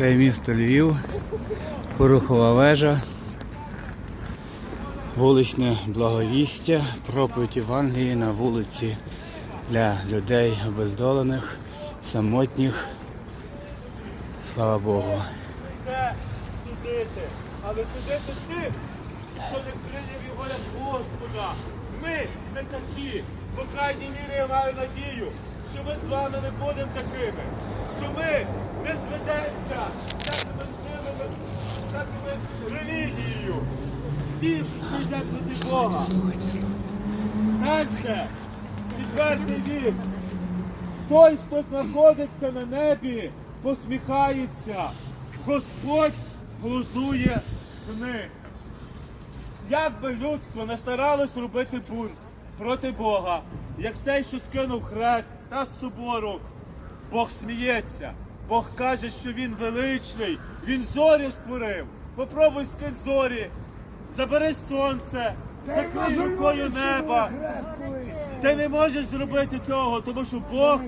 Це місто Львів, Порухова вежа, вуличне благовістя, проповідь Євангелії на вулиці для людей обездолених, самотніх. Слава Богу. судити, але судити тих, хто не прийняв його як Господа. Ми не такі. По крайній мірі я маю надію, що ми з вами не будемо такими, що ми не зведемося всякими релігією. Ті, що йде проти Бога. Дальше, четвертий вірш. Той, хто знаходиться на небі, посміхається. Господь глузує з них. Як би людство не старалось робити бунт проти Бога, як цей, що скинув хрест та собору, Бог сміється. Бог каже, що він величний, він зорі створив. Попробуй скинь зорі, забери сонце, закрий рукою неба. Ти не можеш зробити цього, тому що Бог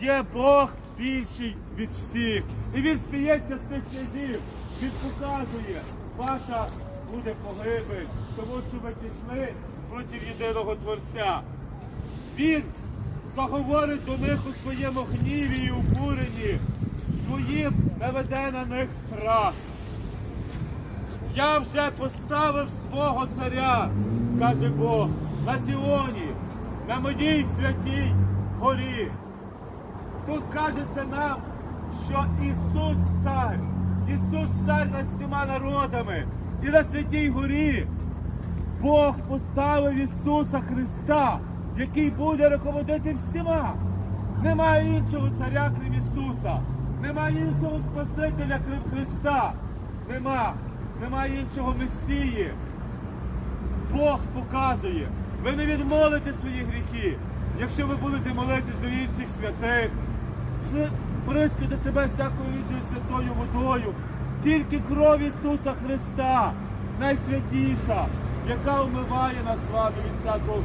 є Бог більший від всіх. І він сміється з тих князів. Він показує, ваша буде погибель, тому що ви пішли проти єдиного Творця. Він заговорить до них у своєму гніві і обуренні, своїм наведе на них страх. Я вже поставив свого царя, каже Бог, на Сіоні, на моїй святій горі. Тут кажеться нам, що Ісус цар, Ісус цар над всіма народами. І на святій горі Бог поставив Ісуса Христа, який буде руководити всіма. Немає іншого царя, крім Ісуса. Немає іншого Спасителя, крім Христа. Нема. Немає іншого Месії. Бог показує. Ви не відмолите свої гріхи, якщо ви будете молитись до інших святих, прискайте себе всякою різною святою водою. Тільки кров Ісуса Христа, найсвятіша, яка омиває нас з вами від всякого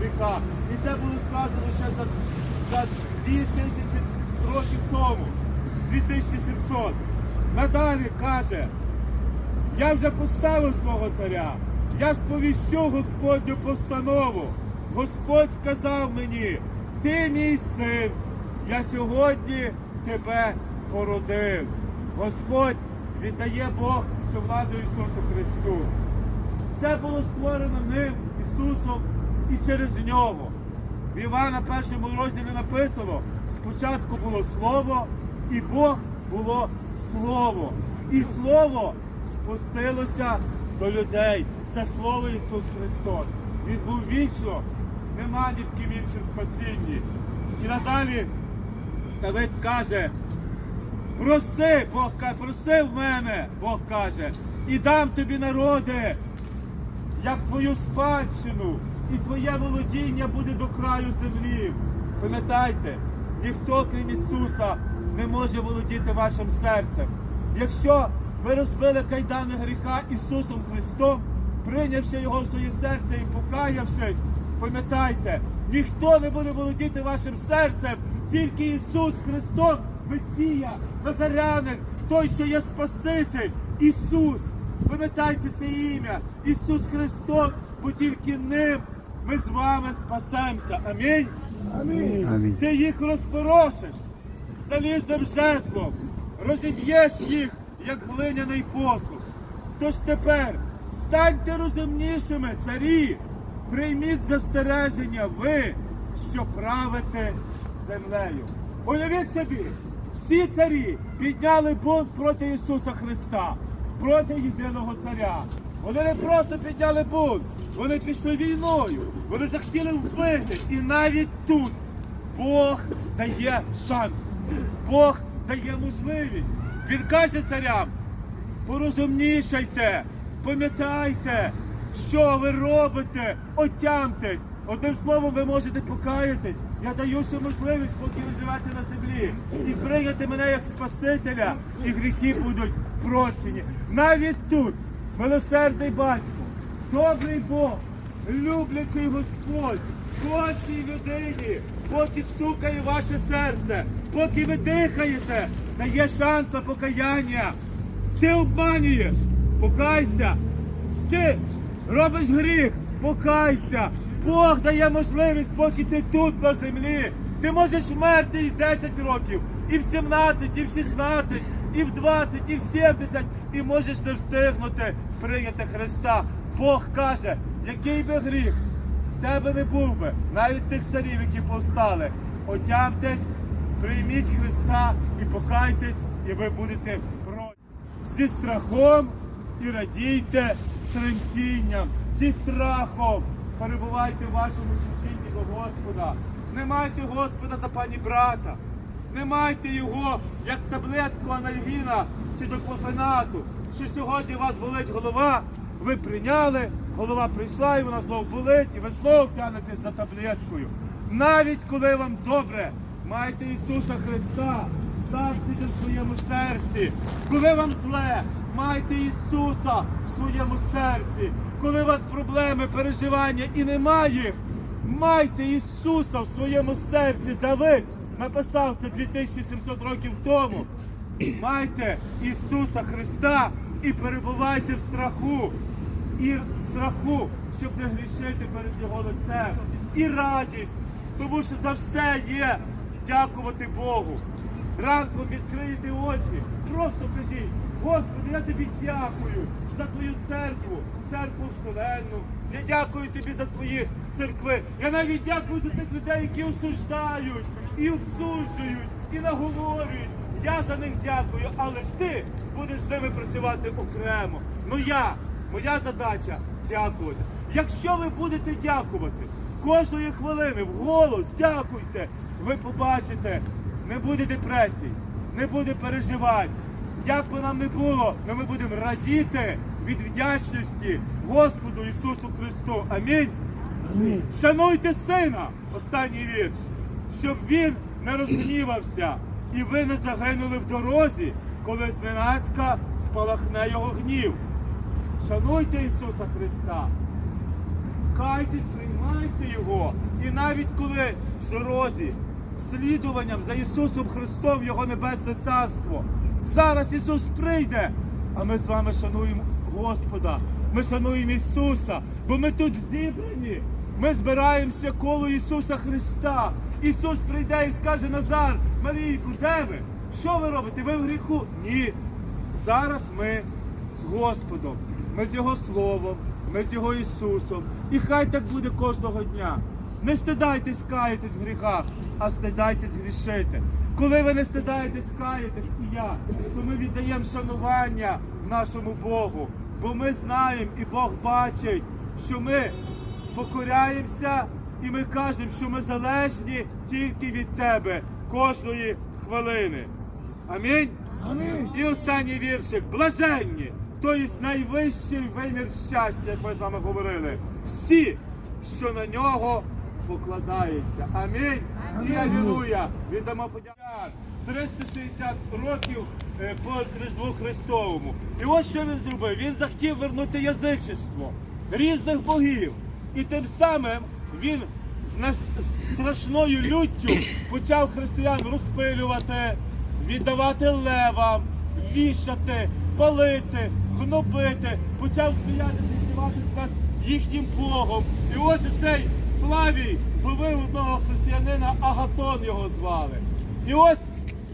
гріха. І це було сказано ще за, за 2000 років тому, 2700. Надалі каже, я вже поставив свого царя. Я сповіщу Господню постанову. Господь сказав мені, ти мій син, я сьогодні тебе породив. Господь віддає Бог всю владу Ісусу Христу. Все було створено ним, Ісусом і через нього. В Івана першому розділі написано: спочатку було Слово, і Бог було Слово. І Слово спустилося до людей. Це Слово Ісус Христос. Він був вічно, нема ні в іншим спасінні. І надалі Давид каже, проси, Бог каже, проси в мене, Бог каже, і дам тобі народи, як твою спадщину, і твоє володіння буде до краю землі. Пам'ятайте, ніхто, крім Ісуса, не може володіти вашим серцем. Якщо ви розбили кайдани гріха Ісусом Христом, прийнявши Його в своє серце і покаявшись, пам'ятайте, ніхто не буде володіти вашим серцем, тільки Ісус Христос, Месія, Назарянин, той, що є Спаситель, Ісус. Пам'ятайте це ім'я, Ісус Христос, бо тільки ним ми з вами спасемося. Амінь. Амінь. Амінь. Ти їх розпорошиш залізним жезлом, розіб'єш їх, як глиняний посуд. Тож тепер станьте розумнішими, царі, прийміть застереження ви, що правите землею. Уявіть собі, всі царі підняли бунт проти Ісуса Христа, проти єдиного царя. Вони не просто підняли бунт, вони пішли війною, вони захотіли вбити. І навіть тут Бог дає шанс. Бог дає можливість. Він каже царям, порозумнішайте, пам'ятайте, що ви робите, отямтесь. Одним словом, ви можете покаятись. Я даю ще можливість, поки ви живете на землі, і прийняти мене як Спасителя, і гріхи будуть прощені. Навіть тут, милосердний батько, добрий Бог, люблячий Господь, кожній людині, поки стукає ваше серце, поки ви дихаєте, дає шанс на покаяння. Ти обманюєш, покайся. Ти робиш гріх, покайся. Бог дає можливість, поки ти тут на землі. Ти можеш вмерти і 10 років, і в 17, і в 16, і в 20, і в 70, і можеш не встигнути прийняти Христа. Бог каже, який би гріх в тебе не був би, навіть тих царів, які повстали. Отямтесь, прийміть Христа і покайтесь, і ви будете пройти зі страхом і радійте з тремтінням, зі страхом перебувайте в вашому служінні до Господа. Не майте Господа за пані брата, не майте його як таблетку анальгіна чи до клофенату, що сьогодні у вас болить голова, ви прийняли, голова прийшла і вона знову болить, і ви знову тягнетесь за таблеткою. Навіть коли вам добре, майте Ісуса Христа, Старците в своєму серці. Коли вам зле, майте Ісуса в своєму серці. Коли у вас проблеми, переживання і немає, майте Ісуса в своєму серці. Давид написав це 2700 років тому. Майте Ісуса Христа і перебувайте в страху. І в страху, щоб не грішити перед Його лицем. І радість, тому що за все є дякувати Богу. Ранком відкрийте очі, просто кажіть, Господи, я тобі дякую за твою церкву, церкву вселенну. Я дякую тобі за твої церкви. Я навіть дякую за тих людей, які осуждають і обсуджують, і наговорюють. Я за них дякую, але ти будеш з ними працювати окремо. Ну я, моя задача дякувати. Якщо ви будете дякувати кожної хвилини в голос, дякуйте, ви побачите, не буде депресій, не буде переживань. Як би нам не було, але ми будемо радіти від вдячності Господу Ісусу Христу. Амінь. Амінь. Шануйте сина, останній вірш, щоб він не розгнівався, і ви не загинули в дорозі, коли зненацька спалахне його гнів. Шануйте Ісуса Христа, кайтесь, приймайте Його. І навіть коли в дорозі, слідуванням за Ісусом Христом Його Небесне Царство. Зараз Ісус прийде, а ми з вами шануємо Господа. Ми шануємо Ісуса, бо ми тут зібрані. Ми збираємося коло Ісуса Христа. Ісус прийде і скаже Назар, Марійку, де ви? Що ви робите? Ви в гріху? Ні. Зараз ми з Господом, ми з Його Словом, ми з Його Ісусом. І хай так буде кожного дня. Не стидайтесь каятись в гріхах, а стидайтесь грішити. Коли ви не стидаєтесь каятись, і я, то ми віддаємо шанування нашому Богу. Бо ми знаємо, і Бог бачить, що ми покоряємося, і ми кажемо, що ми залежні тільки від Тебе кожної хвилини. Амінь. Амінь. І останній віршик. Блаженні, тобто найвищий вимір щастя, як ми з вами говорили. Всі, що на нього покладаються. Амінь. І алілуя. Віддамо подяку. 360 років е, по Різдву Христовому. І ось що він зробив. Він захотів вернути язичество різних богів. І тим самим він з страшною люттю почав християн розпилювати, віддавати левам, вішати, палити, гнобити, почав сміятися, здіватися над їхнім Богом. І ось цей Флавій зловив одного християнина, Агатон його звали. І ось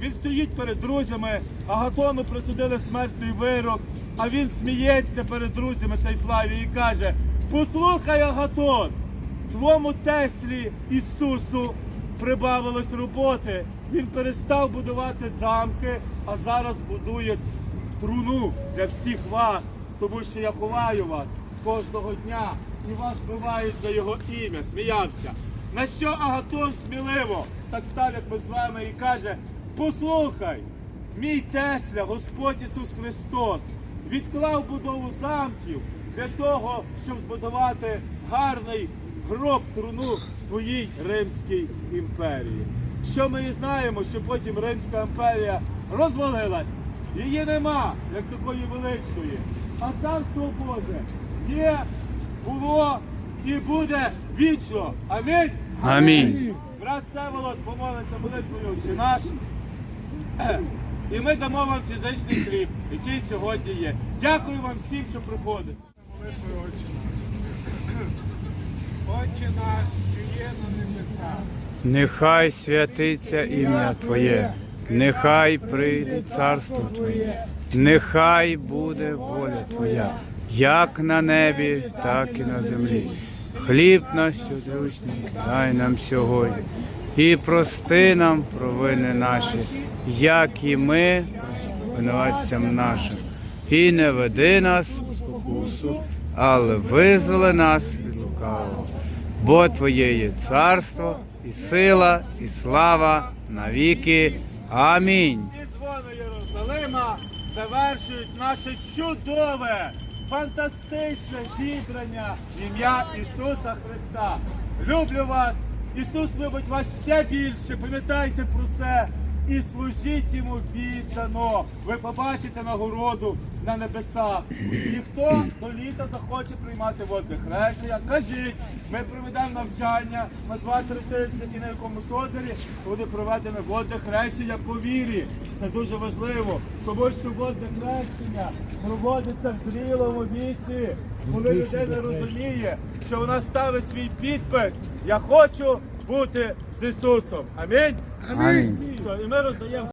він стоїть перед друзями, Агатону присудили смертний вирок, а він сміється перед друзями цей Флавій і каже: Послухай, Агатон, твому Теслі Ісусу прибавилось роботи. Він перестав будувати замки, а зараз будує труну для всіх вас, тому що я ховаю вас кожного дня і вас вбивають за його ім'я. Сміявся. На що Агатон сміливо так став, як ми з вами, і каже: Послухай, мій Тесля, Господь Ісус Христос, відклав будову замків для того, щоб збудувати гарний гроб труну твоїй Римській імперії. Що ми і знаємо, що потім Римська імперія розвалилась, її нема, як такої величної. А царство Боже є, було і буде вічно. Амінь. Амінь. Брат Севолод помолиться молитвою «Отче наш. І ми дамо вам фізичний хліб, який сьогодні є. Дякую вам всім, що приходите. Молитвою Отче наш. Отче наш, що є на небесах. Нехай святиться ім'я Твоє, нехай прийде царство Твоє, нехай буде воля Твоя, як на небі, так і на землі. Хліб наш сьогоднішній дай нам сьогодні, і прости нам провини наші, як і ми винуватцям нашим. І не веди нас спокусу, але визволи нас від лукавого. Бо Твоє є царство, і сила, і слава навіки. Амінь. І дзвони Єрусалима завершують наше чудове, фантастичне зібрання ім'я Ісуса Христа. Люблю вас! Ісус любить вас ще більше. Пам'ятайте про це і служіть йому віддано. Ви побачите нагороду на небесах. І хто до літа захоче приймати водне хрещення, кажіть, ми проведемо навчання на 2-3 тижні і на якомусь озері буде проведено водне хрещення по вірі. Це дуже важливо, тому що водне хрещення проводиться в зрілому віці, коли людина розуміє, що вона ставить свій підпис. Я хочу бути з Ісусом. Амінь. Амінь. І ми роздаємо.